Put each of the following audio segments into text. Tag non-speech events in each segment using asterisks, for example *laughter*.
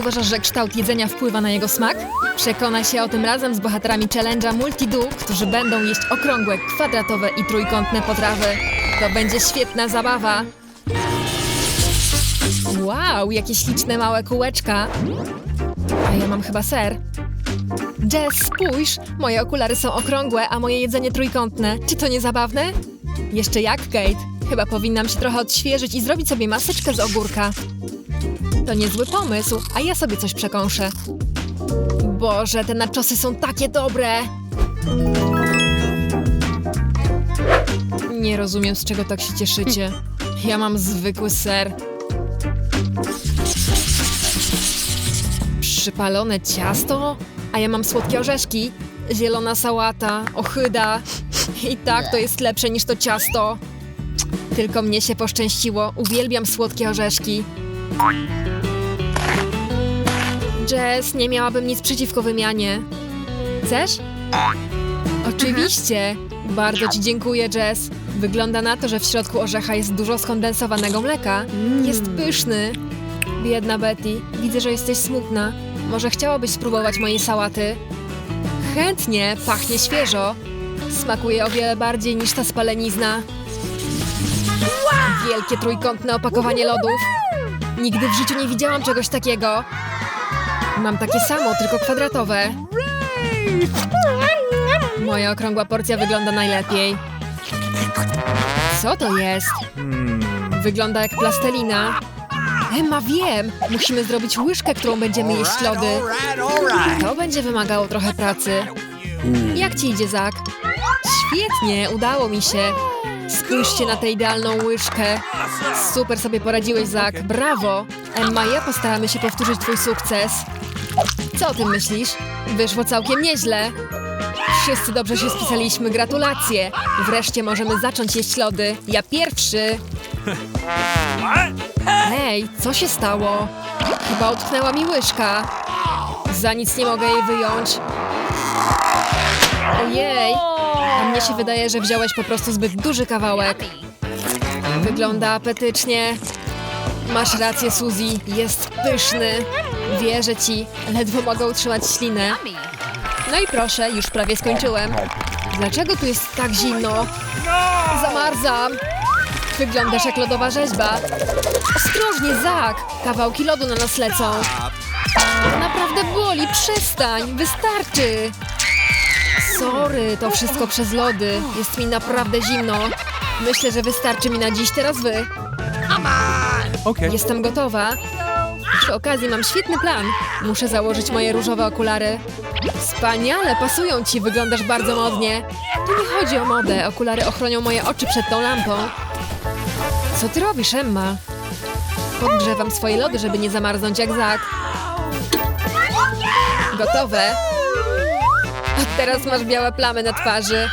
Uważasz, że kształt jedzenia wpływa na jego smak? Przekonaj się o tym razem z bohaterami challenge'a Multi-Do, którzy będą jeść okrągłe, kwadratowe i trójkątne potrawy. To będzie świetna zabawa. Wow, jakie śliczne małe kółeczka. A ja mam chyba ser. Jess, spójrz! Moje okulary są okrągłe, a moje jedzenie trójkątne. Czy to nie zabawne? Jeszcze jak, Kate? Chyba powinnam się trochę odświeżyć i zrobić sobie maseczkę z ogórka. To niezły pomysł, a ja sobie coś przekąszę. Boże, te naczosy są takie dobre! Nie rozumiem, z czego tak się cieszycie. Ja mam zwykły ser. Przypalone ciasto? A ja mam słodkie orzeszki. Zielona sałata, ochyda. I tak to jest lepsze niż to ciasto. Tylko mnie się poszczęściło. Uwielbiam słodkie orzeszki. Jess, nie miałabym nic przeciwko wymianie. Chcesz? Oczywiście. Bardzo ci dziękuję, Jess. Wygląda na to, że w środku orzecha jest dużo skondensowanego mleka. Jest pyszny. Biedna Betty, widzę, że jesteś smutna. Może chciałabyś spróbować mojej sałaty? Chętnie, pachnie świeżo. Smakuje o wiele bardziej niż ta spalenizna. Wielkie trójkątne opakowanie lodów. Nigdy w życiu nie widziałam czegoś takiego. Mam takie samo, tylko kwadratowe. Moja okrągła porcja wygląda najlepiej. Co to jest? Wygląda jak plastelina. Emma, wiem! Musimy zrobić łyżkę, którą będziemy jeść lody. To będzie wymagało trochę pracy. Jak ci idzie, Zak? Świetnie, udało mi się. Spójrzcie na tę idealną łyżkę. Super sobie poradziłeś, Zak. Brawo! Emma, ja postaramy się powtórzyć twój sukces. Co o tym myślisz? Wyszło całkiem nieźle. Wszyscy dobrze się spisaliśmy, gratulacje. Wreszcie możemy zacząć jeść lody. Ja pierwszy. Hej, co się stało? Chyba utknęła mi łyżka. Za nic nie mogę jej wyjąć. Ojej, a mnie się wydaje, że wziąłeś po prostu zbyt duży kawałek. Wygląda apetycznie. Masz rację, Suzy, jest pyszny. Wierzę ci, ledwo mogę utrzymać ślinę. No i proszę, już prawie skończyłem. Dlaczego tu jest tak zimno? Zamarzam. Wyglądasz jak lodowa rzeźba. Ostrożnie, Zak! Kawałki lodu na nas lecą. Naprawdę boli, przestań, wystarczy. Sorry, to wszystko przez lody. Jest mi naprawdę zimno. Myślę, że wystarczy mi na dziś, teraz wy. Okay. Jestem gotowa. Przy okazji mam świetny plan. Muszę założyć moje różowe okulary. Wspaniale, pasują ci, wyglądasz bardzo modnie. Tu nie chodzi o modę, okulary ochronią moje oczy przed tą lampą. Co ty robisz, Emma? Podgrzewam swoje lody, żeby nie zamarznąć jak Zak. Gotowe? A teraz masz białe plamy na twarzy.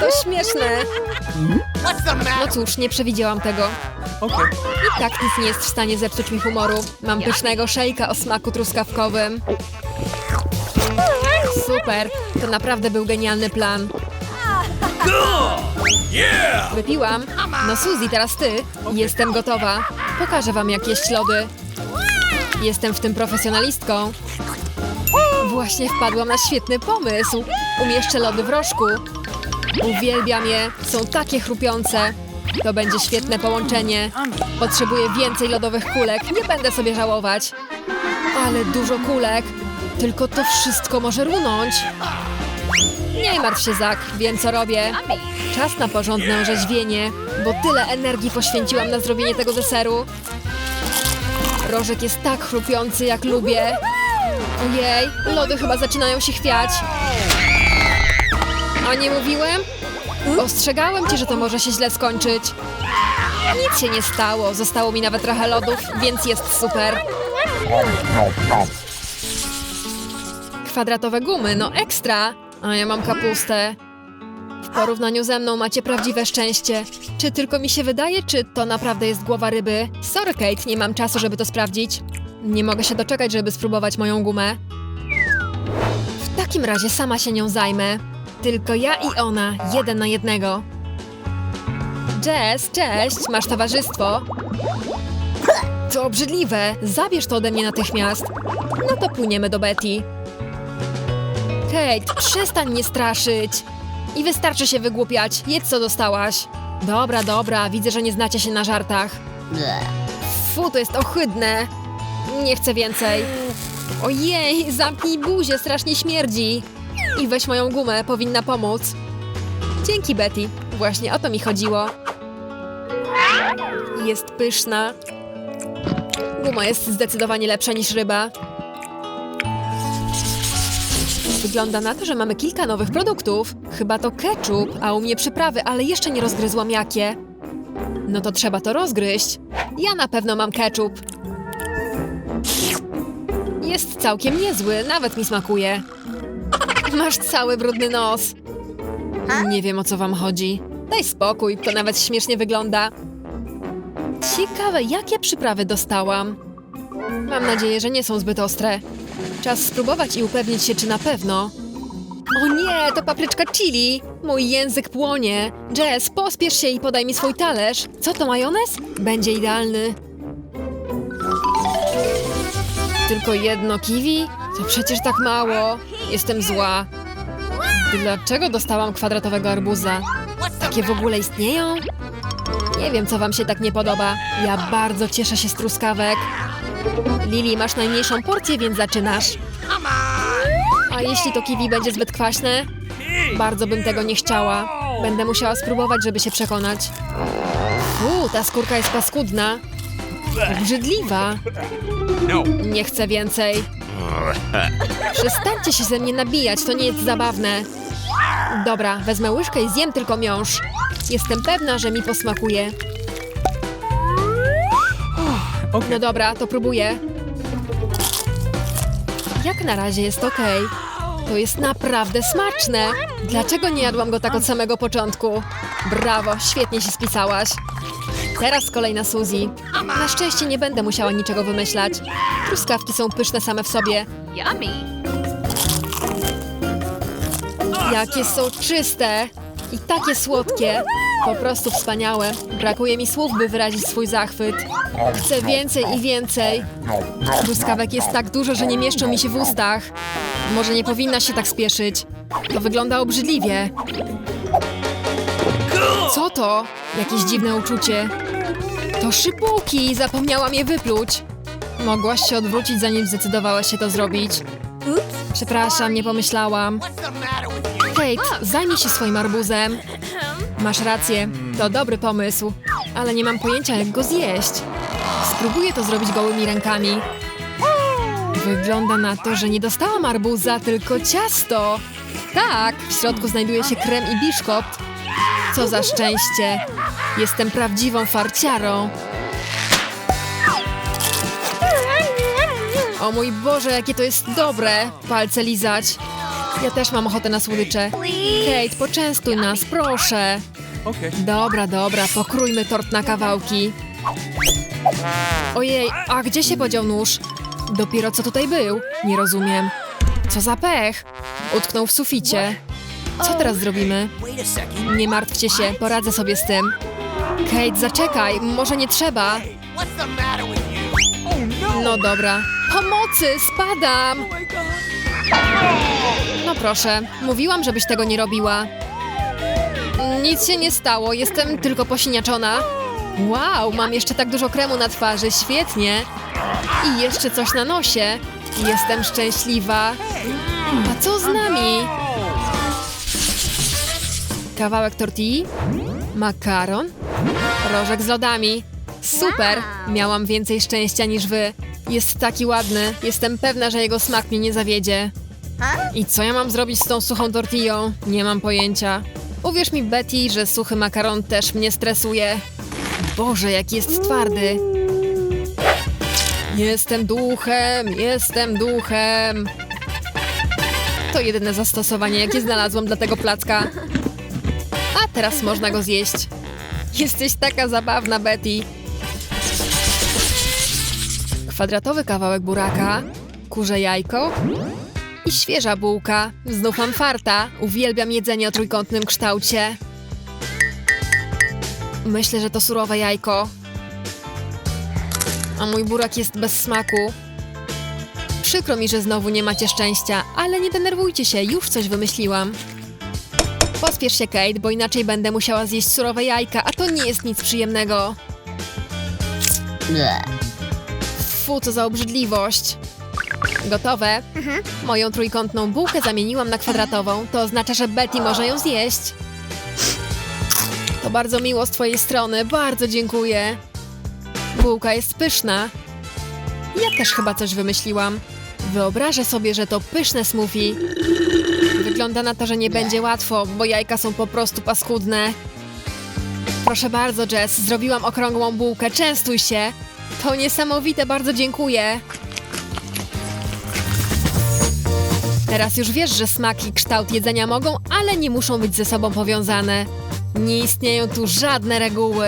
To śmieszne. No cóż, nie przewidziałam tego. Okay. I tak nic nie jest w stanie zepsuć mi humoru. Mam pysznego szejka o smaku truskawkowym. Super, to naprawdę był genialny plan. Wypiłam. No Suzy, teraz ty. Jestem gotowa. Pokażę wam jak jeść lody. Jestem w tym profesjonalistką. Właśnie wpadłam na świetny pomysł. Umieszczę lody w rożku. Uwielbiam je, są takie chrupiące. To będzie świetne połączenie. Potrzebuję więcej lodowych kulek, nie będę sobie żałować. Ale dużo kulek. Tylko to wszystko może runąć. Nie martw się, Zak, wiem co robię. Czas na porządne orzeźwienie, bo tyle energii poświęciłam na zrobienie tego deseru. Rożek jest tak chrupiący, jak lubię. Ojej, lody chyba zaczynają się chwiać. Nie mówiłem? Ostrzegałem cię, że to może się źle skończyć. Nic się nie stało, zostało mi nawet trochę lodów, więc jest super. Kwadratowe gumy, no ekstra! A ja mam kapustę. W porównaniu ze mną macie prawdziwe szczęście. Czy tylko mi się wydaje, czy to naprawdę jest głowa ryby? Sorry, Kate, nie mam czasu, żeby to sprawdzić. Nie mogę się doczekać, żeby spróbować moją gumę. W takim razie sama się nią zajmę. Tylko ja i ona, jeden na jednego. Jess, cześć, masz towarzystwo? To obrzydliwe! Zabierz to ode mnie natychmiast! No to płyniemy do Betty. Kate, przestań mnie straszyć! I wystarczy się wygłupiać. Jedz co dostałaś. Dobra, dobra, widzę, że nie znacie się na żartach. Fu, to jest ohydne. Nie chcę więcej. Ojej, zamknij buzię, strasznie śmierdzi. I weź moją gumę, powinna pomóc. Dzięki, Betty. Właśnie o to mi chodziło. Jest pyszna. Guma jest zdecydowanie lepsza niż ryba. Wygląda na to, że mamy kilka nowych produktów. Chyba to ketchup, a u mnie przyprawy, ale jeszcze nie rozgryzłam jakie. No to trzeba to rozgryźć. Ja na pewno mam ketchup. Jest całkiem niezły, nawet mi smakuje. Masz cały brudny nos. Nie wiem o co wam chodzi. Daj spokój, to nawet śmiesznie wygląda. Ciekawe, jakie przyprawy dostałam. Mam nadzieję, że nie są zbyt ostre. Czas spróbować i upewnić się, czy na pewno. O nie, to papryczka chili! Mój język płonie. Jess, pospiesz się i podaj mi swój talerz. Co to, majonez? Będzie idealny. Tylko jedno kiwi? To przecież tak mało. Jestem zła. Dlaczego dostałam kwadratowego arbuza? Takie w ogóle istnieją? Nie wiem, co wam się tak nie podoba. Ja bardzo cieszę się z truskawek. Lili, masz najmniejszą porcję, więc zaczynasz. A jeśli to kiwi będzie zbyt kwaśne? Bardzo bym tego nie chciała. Będę musiała spróbować, żeby się przekonać. Fu, ta skórka jest paskudna. Obrzydliwa. Nie chcę więcej. *laughs* Przestańcie się ze mnie nabijać, to nie jest zabawne. Dobra, wezmę łyżkę i zjem tylko miąższ. Jestem pewna, że mi posmakuje. No dobra, to próbuję. Jak na razie jest ok. To jest naprawdę smaczne. Dlaczego nie jadłam go tak od samego początku? Brawo, świetnie się spisałaś. Teraz kolej na Suzy. Na szczęście nie będę musiała niczego wymyślać. Truskawki są pyszne same w sobie. Yummy. Jakie są czyste i takie słodkie. Po prostu wspaniałe. Brakuje mi słów, by wyrazić swój zachwyt. Chcę więcej i więcej. Truskawek jest tak dużo, że nie mieszczą mi się w ustach. Może nie powinna się tak spieszyć. To wygląda obrzydliwie. Co to? Jakieś dziwne uczucie. To szypułki! Zapomniałam je wypluć. Mogłaś się odwrócić, zanim zdecydowałaś się to zrobić. Przepraszam, nie pomyślałam. Kate, zajmij się swoim arbuzem. Masz rację, to dobry pomysł, ale nie mam pojęcia, jak go zjeść. Spróbuję to zrobić gołymi rękami. Wygląda na to, że nie dostałam arbuza, tylko ciasto. Tak, w środku znajduje się krem i biszkopt. Co za szczęście. Jestem prawdziwą farciarą. O mój Boże, jakie to jest dobre! Palce lizać. Ja też mam ochotę na słodycze. Kate, poczęstuj nas, proszę. Dobra, dobra, pokrójmy tort na kawałki. Ojej, a gdzie się podział nóż? Dopiero co tutaj był? Nie rozumiem. Co za pech? Utknął w suficie. Co teraz zrobimy? Nie martwcie się, poradzę sobie z tym. Kate, zaczekaj, może nie trzeba. With you? No dobra. Pomocy, spadam! No proszę, mówiłam, żebyś tego nie robiła. Nic się nie stało, jestem tylko posiniaczona. Wow, mam jeszcze tak dużo kremu na twarzy, świetnie. I jeszcze coś na nosie. Jestem szczęśliwa. A co z nami? Kawałek tortilli? Makaron? Rożek z lodami. Super! Miałam więcej szczęścia niż wy. Jest taki ładny. Jestem pewna, że jego smak mnie nie zawiedzie. I co ja mam zrobić z tą suchą tortillą? Nie mam pojęcia. Uwierz mi, Betty, że suchy makaron też mnie stresuje. Boże, jaki jest twardy. Jestem duchem, jestem duchem. To jedyne zastosowanie, jakie znalazłam dla tego placka. A teraz można go zjeść. Jesteś taka zabawna, Betty. Kwadratowy kawałek buraka, kurze jajko i świeża bułka. Znów mam farta. Uwielbiam jedzenie o trójkątnym kształcie. Myślę, że to surowe jajko. A mój burak jest bez smaku. Przykro mi, że znowu nie macie szczęścia, ale nie denerwujcie się, już coś wymyśliłam. Pospiesz się, Kate, bo inaczej będę musiała zjeść surowe jajka, a to nie jest nic przyjemnego. Fu, co za obrzydliwość. Gotowe? Moją trójkątną bułkę zamieniłam na kwadratową. To oznacza, że Betty może ją zjeść. To bardzo miło z twojej strony. Bardzo dziękuję. Bułka jest pyszna. Ja też chyba coś wymyśliłam. Wyobrażę sobie, że to pyszne smoothie. Wygląda na to, że nie będzie łatwo, bo jajka są po prostu paskudne. Proszę bardzo, Jess, zrobiłam okrągłą bułkę. Częstuj się. To niesamowite, bardzo dziękuję. Teraz już wiesz, że smak i kształt jedzenia mogą, ale nie muszą być ze sobą powiązane. Nie istnieją tu żadne reguły.